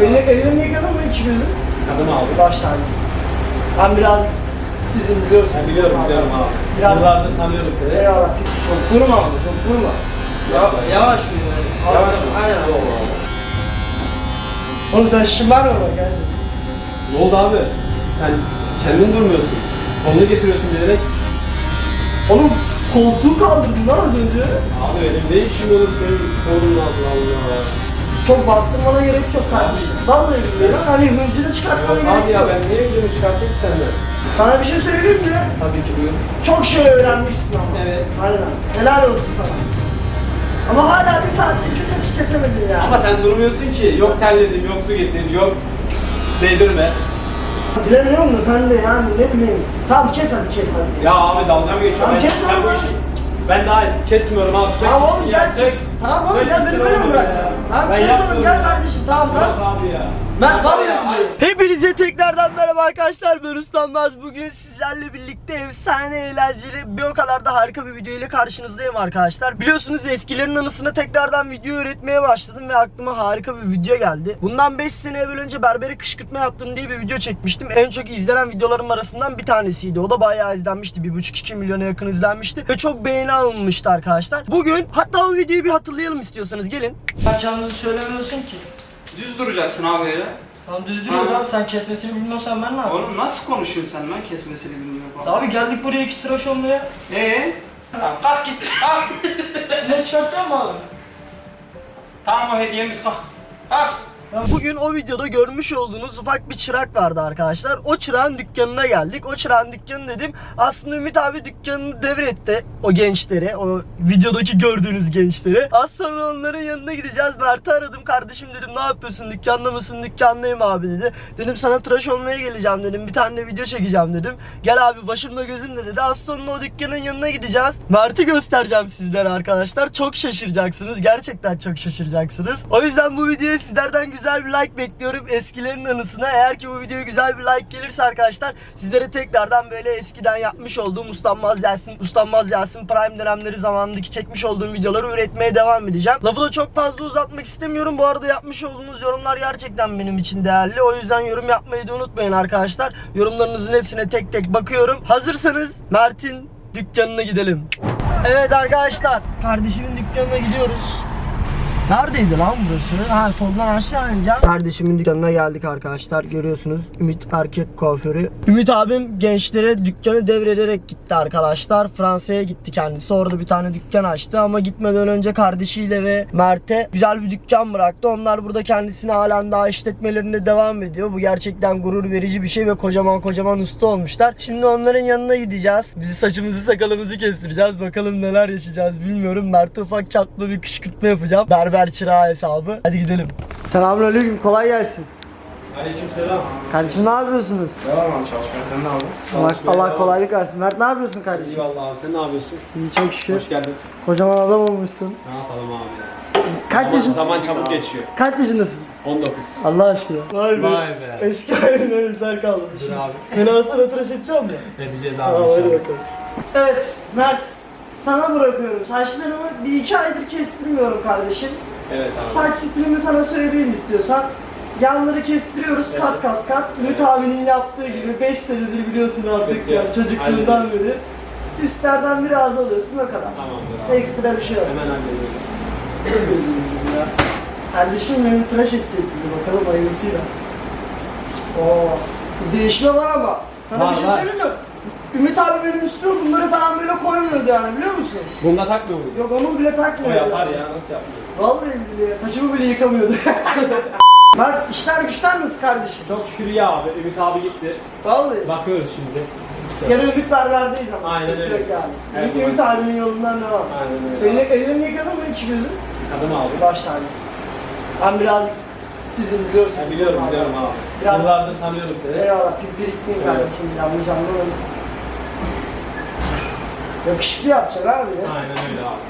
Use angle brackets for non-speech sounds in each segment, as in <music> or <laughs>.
Elini, elini yıkadın mı iki gözün? Kadın abi. Baş tacısın. Ben biraz titizim biliyorsun. Ben biliyorum biliyorum abi. Biraz- Yıllardır tanıyorum seni. Eyvallah. Çok vurma ama çok vurma. Ya, yavaş yürü. Yavaş mı? Aynen. Oğlum sen şımarma bak yani. Ne oldu abi? Sen kendin durmuyorsun. Kolunu getiriyorsun bilerek. Oğlum koltuğu kaldırdın lan az önce. Abi benim ne işim olur senin kolunun altına Allah. Çok bastırmana gerek yok kardeşim. Vallahi billahi hani hıncını çıkartmana Yok gerek abi ya yok. ben niye videomu çıkartayım ki senden? Sana bir şey söyleyeyim mi? Tabii ki buyur. Çok şey öğrenmişsin ama. Evet. Aynen. Helal olsun sana. Ama hala bir saattir bir saçı kesemedin yani. Ama sen durmuyorsun ki. Yok terledim, yok su getir, yok değdirme. Bilemiyorum da sen de yani ne bileyim. Tamam kes hadi kes hadi. Ya abi dalga mı geçiyorsun? Ben, kes ben lan bu lan. işi... Ben daha kesmiyorum abi. Sök Tamam oğlum gel. Tamam oğlum gel beni böyle mi bırakacaksın? Tamam kes oğlum gel kardeşim tamam lan. abi ya. Ben vallahi ya, Hepinize tekrardan merhaba arkadaşlar. Ben Ustanmaz bugün sizlerle birlikte efsane eğlenceli bir o kadar da harika bir video ile karşınızdayım arkadaşlar. Biliyorsunuz eskilerin anısına tekrardan video üretmeye başladım ve aklıma harika bir video geldi. Bundan 5 sene evvel önce berbere kışkırtma yaptım diye bir video çekmiştim. En çok izlenen videolarım arasından bir tanesiydi. O da bayağı izlenmişti. 1.5-2 milyona yakın izlenmişti ve çok beğeni alınmıştı arkadaşlar. Bugün hatta o videoyu bir hatırlayalım istiyorsanız. Gelin. Kaçacağımızı söylemiyorsun ki Düz duracaksın abi öyle. Tamam düz duruyoruz abi, sen kesmesini bilmiyorsan ben ne Oğlum nasıl konuşuyorsun sen lan kesmesini bilmiyorum falan. Abi geldik buraya iki tıraş olmaya. Eee? Tamam kalk git kalk. Ne çıkartacağım mı abi? tamam o hediyemiz kalk. Kalk. Bugün o videoda görmüş olduğunuz ufak bir çırak vardı arkadaşlar. O çırağın dükkanına geldik. O çırağın dükkanı dedim. Aslında Ümit abi dükkanını devretti o gençlere. O videodaki gördüğünüz gençlere. Az sonra onların yanına gideceğiz. Mert'i aradım. Kardeşim dedim ne yapıyorsun? Dükkanda mısın? Dükkandayım abi dedi. Dedim sana tıraş olmaya geleceğim dedim. Bir tane de video çekeceğim dedim. Gel abi başımda gözümde dedi. Az sonra o dükkanın yanına gideceğiz. Mert'i göstereceğim sizlere arkadaşlar. Çok şaşıracaksınız. Gerçekten çok şaşıracaksınız. O yüzden bu videoya sizlerden güzel bir like bekliyorum. Eskilerin anısına. Eğer ki bu videoya güzel bir like gelirse arkadaşlar sizlere tekrardan böyle eskiden yapmış olduğum Ustanmaz Yasin, Ustanmaz Yasin Prime dönemleri zamanındaki çekmiş olduğum videoları üretmeye devam edeceğim. Lafı da çok fazla uzatmak istemiyorum. Bu arada yapmış olduğunuz yorumlar gerçekten benim için değerli. O yüzden yorum yapmayı da unutmayın arkadaşlar. Yorumlarınızın hepsine tek tek bakıyorum. Hazırsanız Mert'in dükkanına gidelim. Evet arkadaşlar, kardeşimin dükkanına gidiyoruz. Neredeydi lan burası? Ha soldan aşağı ineceğim. Kardeşimin dükkanına geldik arkadaşlar. Görüyorsunuz Ümit erkek kuaförü. Ümit abim gençlere dükkanı devrederek gitti arkadaşlar. Fransa'ya gitti kendisi. Orada bir tane dükkan açtı ama gitmeden önce kardeşiyle ve Mert'e güzel bir dükkan bıraktı. Onlar burada kendisine halen daha işletmelerinde devam ediyor. Bu gerçekten gurur verici bir şey ve kocaman kocaman usta olmuşlar. Şimdi onların yanına gideceğiz. Bizi saçımızı sakalımızı kestireceğiz. Bakalım neler yaşayacağız bilmiyorum. Mert'e ufak çaplı bir kışkırtma yapacağım. Berber çırağı hesabı. Hadi gidelim. Selamünaleyküm. Kolay gelsin. Aleykümselam. Kardeşim ne yapıyorsunuz? Devam abi çalışmaya sen ne aldın? Allah, Allah kolaylık versin. Mert ne yapıyorsun kardeşim? Eyvallah abi sen ne yapıyorsun? İyi çok şükür. Hoş geldin. Kocaman adam olmuşsun. Ne yapalım abi ya? Kaç Zaman, yaşın? zaman çabuk geçiyor. Kaç yaşındasın? 19. Allah aşkına. Vay Vay be. Eski haline eser kaldı. Dur abi. Beni sonra tıraş edeceğim mi? Edeceğiz abi Tamam hadi bakalım. Evet Mert. Sana bırakıyorum. Saçlarımı bir iki aydır kestirmiyorum kardeşim. Evet abi. Saç stilimi sana söyleyeyim istiyorsan. Yanları kestiriyoruz kat kat kat. Ümit abinin yaptığı gibi 5 senedir biliyorsun artık Sıkıntı yani çocukluğundan Hallederiz. beri. Üstlerden biraz alıyorsun o kadar. Tamamdır abi. Ekstra bir şey yok. Hemen hallediyorum. <clears throat> Kardeşim benim tıraş edecek bizi bakalım hayırlısıyla. Oo, değişme var ama. Sana Var, bir şey söyleyeyim mi? Ümit abi benim üstüme bunları falan böyle koymuyordu yani biliyor musun? Bunda takmıyor muydun? Yok onu bile O takmıyordu. yapar ya nasıl yapıyor? Vallahi billahi saçımı bile yıkamıyordu. <laughs> Mert işler güçler nasıl kardeşim? Çok şükür ya abi. Ümit abi gitti. Vallahi. Bakıyoruz şimdi. Gene Ümit berberdeyiz ama Aynen sıkıntı öyle. yok yani. Her Ümit, zaman. Ümit abinin yolundan devam. Aynen öyle. Elini, elini yıkadın mı iki gözün? Kadın abi. Baş tacısın. Ben biraz titizim biliyorsun. Ben biliyorum biliyorum abi. Biraz- Yıllardır tanıyorum seni. Eyvallah pimpirikliyim Evet. kardeşim yanlış anlamadım. Yakışıklı yapacak abi ya. Aynen öyle abi.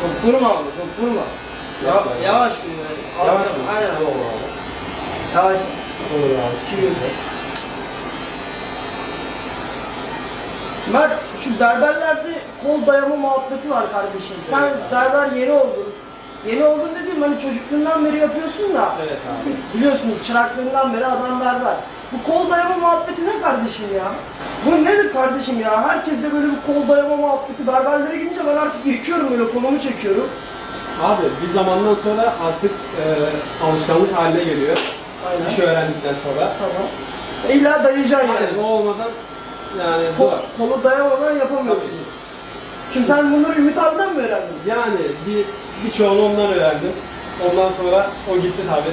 Çok durma abi çok durma. Ya, Yavaş, yavaş yürü yani. Yavaş mı? Aynen. Olur abi. Yavaş. Olur abi. İki yüz. Mert şu berberlerde kol dayama muhabbeti var kardeşim. Sen berber yeni oldun. Yeni oldun dediğim hani çocukluğundan beri yapıyorsun da. Evet abi. Biliyorsunuz çıraklığından beri adam berber. Bu kol dayama muhabbeti ne kardeşim ya? Bu nedir kardeşim ya? Herkes de böyle bir kol dayama muhabbeti. Berberlere gidince ben artık irkiyorum böyle kolumu çekiyorum. Abi bir zamandan sonra artık e, alışkanlık haline geliyor. Aynen. İşi öğrendikten sonra. Tamam. İlla dayayacaksın yani. Yani o olmadan yani Kol, zor. kolu dayamadan yapamıyorsun. Şimdi sen bunları Ümit abiden mi öğrendin? Yani bir birçoğunu ondan öğrendim. Ondan sonra o gitti tabi.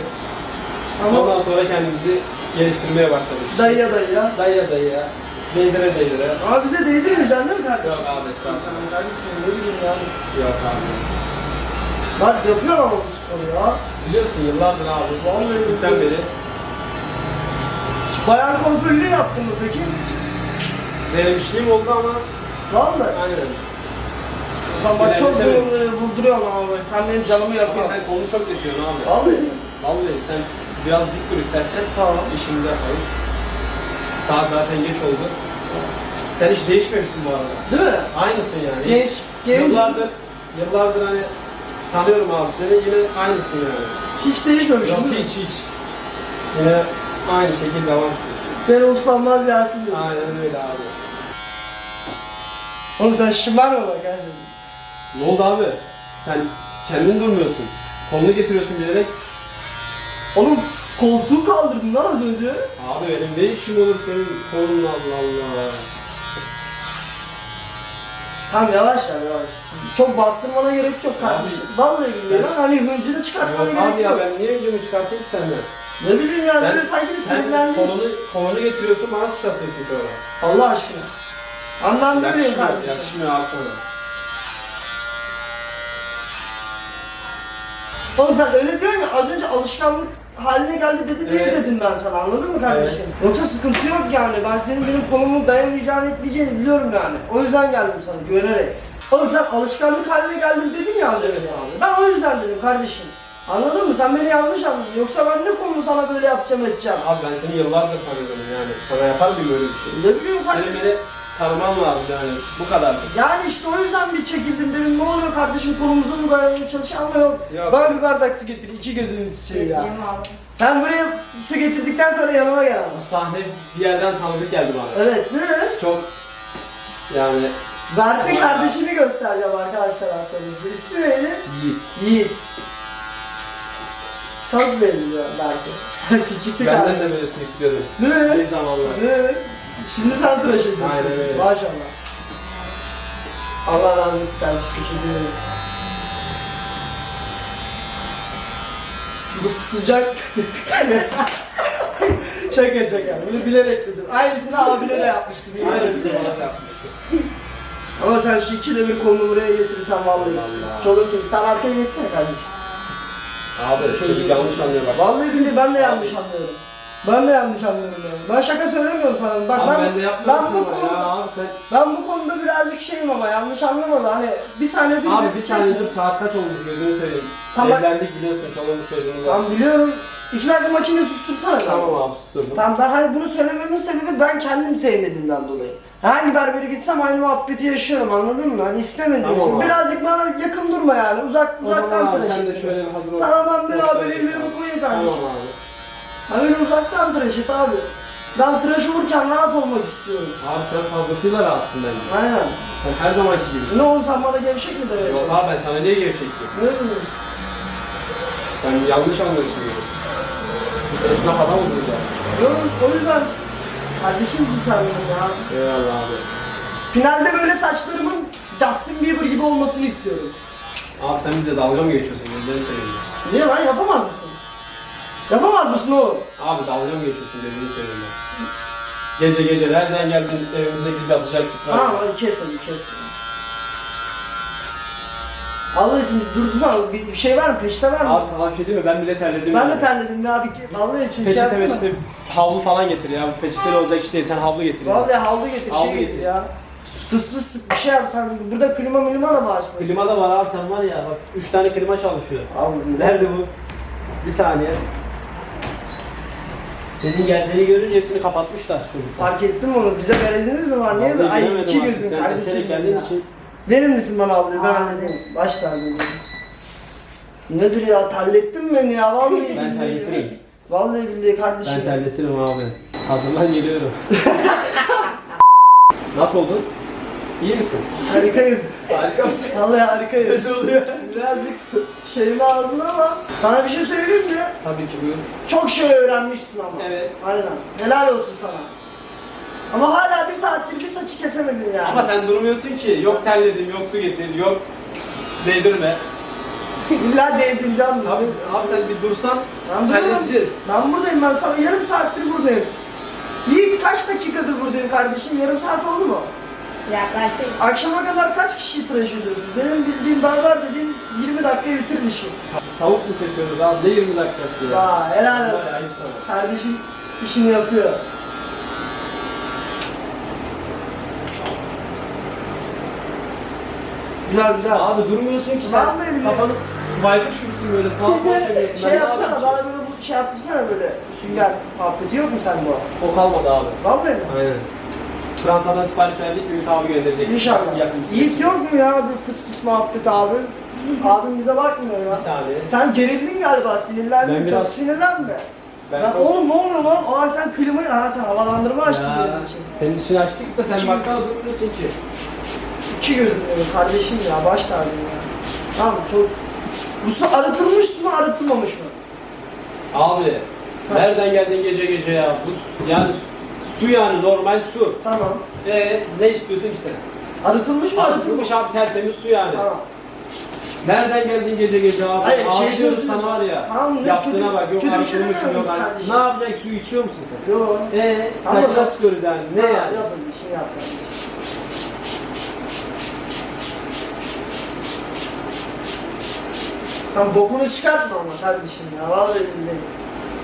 Ama Ondan sonra kendimizi geliştirmeye başladık. dayıya dayıya. Dayıya dayıya, değdire değdire. Ama bize değdirmeyeceksin değil mi kardeşim? Yok abi estağfurullah. Kardeşim ne bileyim yani. Yok abi. Bak yapıyor ama bu sporu ya. Biliyorsun yıllardır abi. Vallahi Küçükten beri Bayan kontrolü yaptın mı peki? Denemişliğim oldu ama Vallahi. aynen. Sen bak çok vurduruyorsun ama bak. Sen benim canımı Ama yapıyorsun. sen konu çok yapıyorsun abi. Vallahi. Vallahi sen biraz dik dur istersen. Tamam. İşimizi yapalım. Saat zaten geç oldu. Sen hiç değişmemişsin bu arada. Değil mi? Aynısın yani. Genç, genç. Yıllardır, yıllardır hani tanıyorum abi seni yine aynısın yani. Hiç değişmemiş. Yok değil mi? hiç hiç. Yine aynı şekilde devamsın. Beni uslanmaz yersin diyor. Aynen öyle abi. Oğlum sen şımarma bak kardeşim. Ne oldu abi? Sen kendin durmuyorsun. Kolunu getiriyorsun bilerek. Oğlum koltuğu kaldırdın lan az önce. Abi benim ne işim olur senin kolunla Allah Allah. Tamam yavaş yap yavaş. Çok bastırmana gerek yok kardeşim. Vallahi billahi lan hani hıncını çıkartmana Yok gerek abi ya yok. ben niye öncemi çıkartayım ki senden? Ne bileyim yani böyle sanki bir Sen sinirlendin. kolunu, kolunu getiriyorsun bana çıkartıyorsun sonra. Allah aşkına. Anlam vereyim Yakışmıyor, kardeşim. yakışmıyor abi sana. Oğlum sen öyle diyorsun ya az önce alışkanlık haline geldi dedi diye Evet. dedim ben sana anladın mı kardeşim? Yoksa sıkıntı yok yani ben senin benim kolumu dayamayacağını etmeyeceğini biliyorum yani. O yüzden geldim sana güvenerek. Oğlum sen alışkanlık haline geldin dedin ya az önce abi. Ben o yüzden dedim kardeşim. Anladın mı? Sen beni yanlış anladın. Yoksa ben ne konumu sana böyle yapacağım edeceğim. Abi ben seni yıllardır tanıyorum yani. Sana yapar mıyım böyle bir şey? Ne bileyim Senin kardeşim. beni tanıman lazım yani. Bu kadar. Yani işte o yüzden bir çekildim dedim ne oluyor kardeşim kolumuzu mu dayamaya çalışıyor ama yok. Yok. Bana bir bardak su getir iki gözümün çiçeği ya. Sen buraya su getirdikten sonra yanıma gel ama. Bu sahne bir yerden tanıdık geldi bana. Evet değil mi? Çok yani Berk'in kardeşini göstereceğim arkadaşlar aslında. İsmi neydi? Yiğit. Yiğit. Çok benziyor Berk'e. <laughs> Küçüktü Benden de böyle istiyordum. Mi? Bir zamanlar. Değil mi? Şimdi sen tıraş ediyorsun. Aynen öyle. Maşallah. Allah razı olsun kardeşim. Teşekkür ederim. Bu sıcak. <laughs> şaka şaka. Bunu bilerek dedim. Aynısını abine de yapmıştım. Aynısını bana yapmış. Ama sen şu iki de bir kolunu buraya getirirsen vallahi. Allah. Çoluk çocuk. Sen arkaya geçsene kardeşim. Abi çocuk yanlış anlıyor bak. Vallahi billahi ben de yanlış anlıyorum. Ben de yanlış anlıyorum yani. Ben şaka söylemiyorum sana. Bak Abi ben, ben de ben bu ama ya konuda abi sen. ben bu konuda birazcık şeyim ama yanlış anlama da hani bir saniye dur. Abi bir saniye dur saat kaç oldu gözünü seveyim. Tamam. Evlendik biliyorsun çocuğumuz var. Tamam biliyorum. İki dakika makineyi sustursana. Tamam abi susturdum. Tamam ben hani bunu söylememin sebebi ben kendim sevmediğimden dolayı. Hangi berbere gitsem aynı muhabbeti yaşıyorum anladın mı? Hani istemedim. Tamam. Birazcık bana yakın durma yani. Uzak uzaktan ol. Tamam ben beraber Göstereyim ellerimi sana. koyayım Tamam abi. Hani öyle uzaktan tıraş et abi. Ben tıraş olurken rahat olmak istiyorum. Abi sen fazlasıyla rahatsın bence. Aynen. Sen her zamanki gibisin. Ne oğlum sen bana gevşek mi dayayacaksın? Yok abi ben sana niye gevşeksin? Ne bileyim. Sen yanlış anlıyorsun. Esnaf adam mı burada? Yok o yüzden kardeşimsin sen benim ya. Eyvallah abi. Finalde böyle saçlarımın Justin Bieber gibi olmasını istiyorum. Abi sen bize dalga mı geçiyorsun? Gözlerini seveyim. Niye lan yapamaz mısın? Yapamaz mısın oğlum? Abi dalga mı geçiyorsun dediğini seveyim ben. Gece gece nereden geldin evimize gidip yatacaktık. Tamam hadi kes hadi kes. Allah için durdursana bir, bir şey var mı? Peşte var mı? Abi sana bir şey diyeyim mi? Ben bile terledim. ben de terledim ya bir Allah için şey Peçete yapsana. meçete havlu falan getir ya. Bu peçeteli olacak iş değil. Sen havlu getir. ya. Vallahi havlu getir Havlu şey getir getir. ya. Fıs fıs bir şey yap sen burada klima milima da mı açmıyorsun? Klima da var abi sen var ya bak 3 tane klima çalışıyor. Abi Nerede bu? Bir saniye. Senin geldiğini görünce hepsini kapatmışlar çocuklar. Fark ettim onu. Bize gareziniz mi var? Niye mi? Ay iki gözüm kardeşim. ya. için Verir misin bana ablayı? Ben halledeyim. Baş tacım. Nedir ya? Terlettin beni ya. Vallahi ben billahi. terletirim. Vallahi billahi kardeşim. Ben terletirim abi. Hazırlan geliyorum. <laughs> Nasıl oldun? İyi misin? Harikayım. Harika mısın? Vallahi harikayım. Öyle oluyor. Birazcık şeyimi aldın ama. Sana bir şey söyleyeyim mi? Tabii ki buyur. Çok şey öğrenmişsin ama. Evet. Aynen. Helal olsun sana. Ama hala bir saattir bir saçı kesemedin yani. Ama sen durmuyorsun ki. Yok terledim, yok su getir, yok değdirme. <laughs> İlla değdireceğim. Abi, abi sen bir dursan Ben buradayım. halledeceğiz. Ben buradayım. Ben sana yarım saattir buradayım. Yiğit kaç dakikadır buradayım kardeşim? Yarım saat oldu mu? Yaklaşık. Akşama kadar kaç kişiyi tıraş ediyorsun? Benim bildiğim berber dediğim 20 dakika bitirir işi. Tavuk mu kesiyoruz abi? Ne 20 dakikası ya? Helal olsun. Vallahi ayıp sana. Kardeşim işini yapıyor. Güzel güzel. Abi durmuyorsun ki sen. Vallahi billahi. Kafanı baykuş gibisin böyle Bir de <laughs> çeviriyorsun. şey Ben ne yapsana yapayım bana böyle bu şey yaptırsana böyle sünger muhabbeti yok mu sen bu? O kalmadı abi. Vallahi mi? Aynen. Fransa'dan sipariş verdik, Ümit abi gönderecek. İnşallah. Yakın. Yiğit yok mu ya bir fıs fıs muhabbet abi? <laughs> Abim bize bakmıyor ya. Bir saniye. Sen gerildin galiba, sinirlendin. Ben Çok biraz- sinirlenme. Ben Ya çok- oğlum ne oluyor lan? Aa sen klimayı, ha sen havalandırma açtın Ya, benim için. Senin için açtık da sen İki- baksana durmuyorsun ki. İki gözüm benim kardeşim ya, baş tacım ya. Tamam çok... Bu su arıtılmış su mu, arıtılmamış mı? Abi, nereden geldin gece gece ya? Bu yani su yani normal su. Tamam. Ee, ne istiyorsun ki sen? Arıtılmış mı, arıtılmış abi tertemiz su yani. Tamam. Nereden geldin gece gece abi? Hayır, şey Ağlıyoruz diyorsun- sana var ya. Tamam, ne Yaptığına kötü- bak, yok kötü bir şey arıtılmış demiyorum yok. kardeşim. Ne yapacaksın? Su içiyor musun sen? Yok. Ee, Ama bak- sıkıyoruz yani. Ne yani? Yapın, işini yap kardeşim. Tam bokunu çıkartma ama kardeşim ya, vallahi billahi.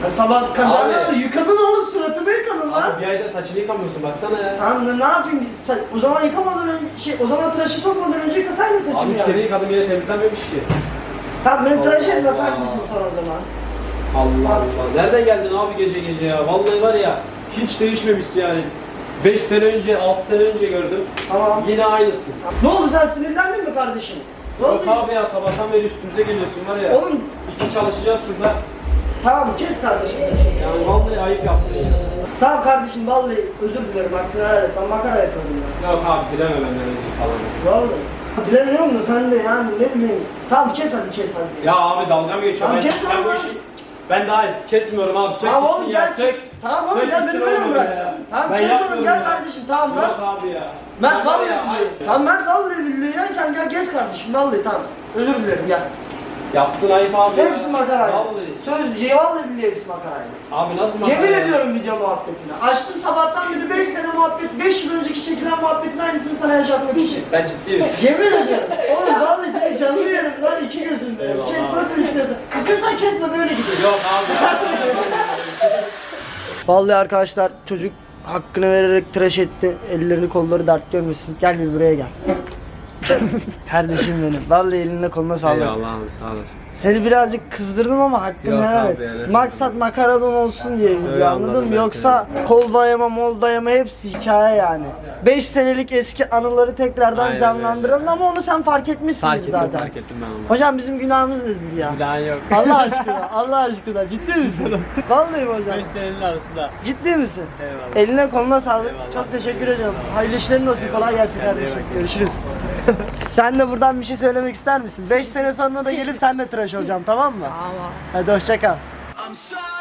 Ya sabah kadar Abi. yıkadın oğlum suratımı yıkadın lan. Abi bir ayda saçını yıkamıyorsun baksana ya. Tamam ne, ne yapayım? Sa- O zaman yıkamadan önce, şey, o zaman tıraşı sokmadan önce yıkasaydın Abi saçımı ya. kere yıkadım yine temizlenmemiş ki. Tamam beni tıraş Allah etme Allah. kardeşim sonra o zaman. Allah Allah. Nereden geldin abi gece gece ya? Vallahi var ya hiç değişmemişsin yani. 5 sene önce, 6 sene önce gördüm. Tamam. Yine aynısın. Ne oldu sen sinirlendin mi kardeşim? Ne Yok oldu? abi ya sabahtan beri üstümüze geliyorsun var ya. Oğlum İki çalışacağız şurada. Tamam kes kardeşim. Yani vallahi ayıp yaptın ya. Tamam kardeşim vallahi özür dilerim hakkını helal et. Ben makara yapıyorum ya. Yok abi dileme benden önce falan. Vallahi. Dilemiyorum da sen de yani ne bileyim. Tamam kes hadi kes hadi. Ya abi dalga mı geçiyorsun? Tamam, Ben, kes ben bu işi... Ben daha kesmiyorum abi. Sök Tamam oğlum gel. Sök. Tamam oğlum gel beni böyle mi bırakacaksın? Tamam Ben kes oğlum gel kardeşim tamam lan. Yok abi ya. Mert vallahi billahi. Tamam Mert vallahi billahi ya gel gel geç kardeşim vallahi tamam. Özür dilerim gel. Yaptın ayıp abi. Hepsi makaraydı. Vallahi. Söz vallahi billahi hepsi makaraydı. Abi nasıl makara Yemin ediyorum video muhabbetini. Açtım sabahtan beri 5 sene muhabbet, 5 yıl önceki çekilen muhabbetin aynısını sana yaşatmak için. Sen ciddi misin? Yemin ediyorum. Oğlum vallahi seni canlı yerim lan iki gözümle. Eyvallah. Kes nasıl istiyorsan. İstiyorsan kesme böyle gidiyor. Yok abi. <laughs> Vallahi arkadaşlar çocuk hakkını vererek tıraş etti. Ellerini kolları dert görmesin. Gel bir buraya gel. <laughs> Kardeşim benim. Vallahi eline koluna sağlık. abi sağ olasın. Seni birazcık kızdırdım ama hakkını Yok helal et. abi yani. Maksat makaradan olsun diye video Öyle anladın anladım mı? ben Yoksa kol dayama mol dayama hepsi hikaye yani. 5 senelik eski anıları tekrardan Aynen canlandıralım öyle. ama onu sen fark etmişsin Fark ettim zaten. fark ettim ben onu. Hocam bizim günahımız nedir ya? Daha yok. Allah <laughs> aşkına, Allah aşkına ciddi misin? Vallahi mi hocam? 5 senenin arasında. Ciddi misin? Eyvallah. Eline koluna sağlık. Çok teşekkür ediyorum. Hayırlı işlerin olsun. Kolay gelsin kardeşim. Görüşürüz. Sen de buradan bir şey söylemek ister misin? 5 sene sonra da gelip senle tıraş olacağım tamam mı? Tamam. Hadi hoşça kal. I'm sorry.